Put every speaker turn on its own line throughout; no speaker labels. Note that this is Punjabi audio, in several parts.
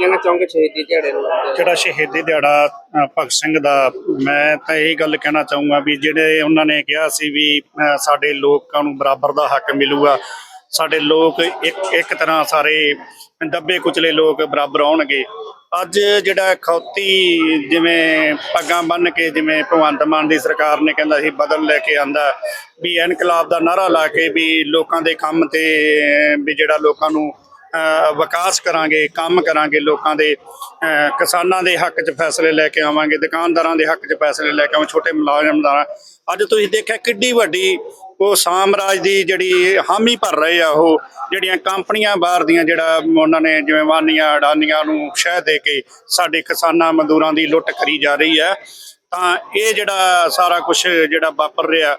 ਕਹਿਣਾ ਚਾਹੋਗੇ ਸ਼ਹੀਦੀ ਦਿਹਾੜੇ ਨੂੰ?
ਜਿਹੜਾ ਸ਼ਹੀਦੀ ਦਿਹਾੜਾ ਅ, ਭਗਤ ਸਿੰਘ ਦਾ ਮੈਂ ਤਾਂ ਇਹੀ ਗੱਲ ਕਹਿਣਾ ਚਾਹੂੰਗਾ ਵੀ ਜਿਹੜੇ ਉਹਨਾਂ ਨੇ ਕਿਹਾ ਸੀ ਵੀ ਅ, ਸਾਡੇ ਲੋਕਾਂ ਨੂੰ ਬਰਾਬਰ ਦਾ ਹੱਕ ਮਿਲੂਗਾ ਸਾਡੇ ਲੋਕ ਇੱਕ ਇੱਕ ਤਰ੍ਹਾਂ ਸਾਰੇ ਦੱਬੇ ਕੁਚਲੇ ਲੋਕ ਬਰਾਬਰ ਆਉਣਗੇ। ਅੱਜ ਜਿਹੜਾ ਖੌਤੀ ਜਿਵੇਂ ਪੱਗਾਂ ਬੰਨ੍ਹ ਕੇ ਜਿਵੇਂ ਭਗਵੰਤ ਮਾਨ ਦੀ ਸਰਕਾਰ ਨੇ ਕਹਿੰਦਾ ਸੀ ਬਦਲ ਲੈ ਕੇ ਆਂਦਾ ਵੀ ਇਨਕਲਾਬ ਦਾ ਨਾਰਾ ਲਾ ਕੇ ਵੀ ਲੋਕਾਂ ਦੇ ਕੰਮ ਤੇ ਵੀ ਜਿਹੜਾ ਲੋਕਾਂ ਨੂੰ ਵਿਕਾਸ ਕਰਾਂਗੇ, ਕੰਮ ਕਰਾਂਗੇ ਲੋਕਾਂ ਦੇ ਕਿਸਾਨਾਂ ਦੇ ਹੱਕ 'ਚ ਫੈਸਲੇ ਲੈ ਕੇ ਆਵਾਂਗੇ, ਦੁਕਾਨਦਾਰਾਂ ਦੇ ਹੱਕ 'ਚ ਫੈਸਲੇ ਲੈ ਕੇ ਆਵਾਂ ਛੋਟੇ ਮੁਲਾਜ਼ਮ ਅੱਜ ਤੁਸੀਂ ਦੇਖਿਆ ਕਿੱਡੀ ਵੱਡੀ ਉਹ ਸਾਮਰਾਜ ਦੀ ਜਿਹੜੀ ਹਾਮੀ ਭਰ ਰਹੇ ਆ ਉਹ, ਜਿਹੜੀਆਂ ਕੰਪਨੀਆਂ ਬਾਹਰ ਦੀਆਂ ਜਿਹੜਾ ਉਹਨਾਂ ਨੇ ਜਿਵੇਂ ਵਾਨੀਆਂ ਅਡਾਨੀਆਂ ਨੂੰ ਸ਼ਹਿ ਦੇ ਕੇ ਸਾਡੇ ਕਿਸਾਨਾਂ ਮਜ਼ਦੂਰਾਂ ਦੀ ਲੁੱਟ ਕਰੀ ਜਾ ਰਹੀ ਹੈ। ਤਾਂ ਇਹ ਜਿਹੜਾ ਸਾਰਾ ਕੁਝ ਜਿਹੜਾ ਵਾਪਰ ਰਿਹਾ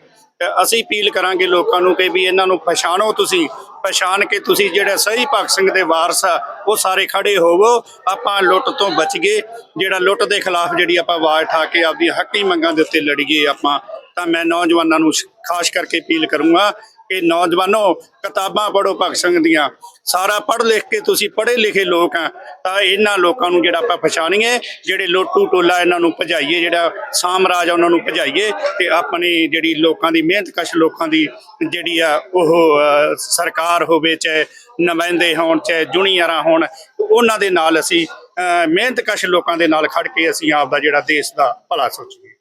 ਅਸੀਂ ਅਪੀਲ ਕਰਾਂਗੇ ਲੋਕਾਂ ਨੂੰ ਕਿ ਵੀ ਇਹਨਾਂ ਨੂੰ ਪਛਾਣੋ ਤੁਸੀਂ, ਪਛਾਣ ਕੇ ਤੁਸੀਂ ਜਿਹੜਾ ਸਹੀ ਭਗਤ ਸਿੰਘ ਦੇ ਵਾਰਸ ਆ, ਉਹ ਸਾਰੇ ਖੜੇ ਹੋਵੋ, ਆਪਾਂ ਲੁੱਟ ਤੋਂ ਬਚ ਗਏ, ਜਿਹੜਾ ਲੁੱਟ ਦੇ ਖਿਲਾਫ ਜਿਹੜੀ ਆਪਾਂ ਆਵਾਜ਼ ਠਾ ਕੇ ਆਪਦੀ ਹੱਕੀ ਮੰਗਾਂ ਦੇ ਉੱਤੇ ਲੜੀਏ ਆਪਾਂ, ਤਾਂ ਮੈਂ ਨੌਜਵਾਨਾਂ ਨੂੰ ਖਾਸ ਕਰਕੇ ਅਪੀਲ ਕਰੂੰਗਾ ਕਿ ਨੌਜਵਾਨੋ ਕਿਤਾਬਾਂ ਪੜ੍ਹੋ ਭਗਤ ਸਿੰਘ ਦੀਆਂ। ਸਾਰਾ ਪੜ੍ਹ ਲਿਖ ਕੇ ਤੁਸੀਂ ਪੜ੍ਹੇ ਲਿਖੇ ਲੋਕ ਆ ਤਾਂ ਇਹਨਾਂ ਲੋਕਾਂ ਨੂੰ ਜਿਹੜਾ ਆਪਾਂ ਪਛਾਣੀਏ ਜਿਹੜੇ ਲੋਟੂ ਟੋਲਾ ਇਹਨਾਂ ਨੂੰ ਭਜਾਈਏ ਜਿਹੜਾ ਸਾਮਰਾਜ ਆ ਉਹਨਾਂ ਨੂੰ ਭਜਾਈਏ ਤੇ ਆਪਣੀ ਜਿਹੜੀ ਲੋਕਾਂ ਦੀ ਮਿਹਨਤ ਕਸ਼ ਲੋਕਾਂ ਦੀ ਜਿਹੜੀ ਆ ਉਹ ਸਰਕਾਰ ਹੋਵੇ ਚਾਹੇ ਨੁਮਾਇੰਦੇ ਹੋਣ ਚਾਹੇ ਜੁਨੀਅਰਾਂ ਹੋਣ ਉਹਨਾਂ ਦੇ ਨਾਲ ਅਸੀਂ ਅ, ਮਿਹਨਤਕਸ਼ ਲੋਕਾਂ ਦੇ ਨਾਲ ਖੜ ਕੇ ਅਸੀਂ ਆਪ ਦਾ ਜਿਹੜਾ ਦੇਸ਼ ਦਾ ਭਲਾ ਸੋਚੀਏ।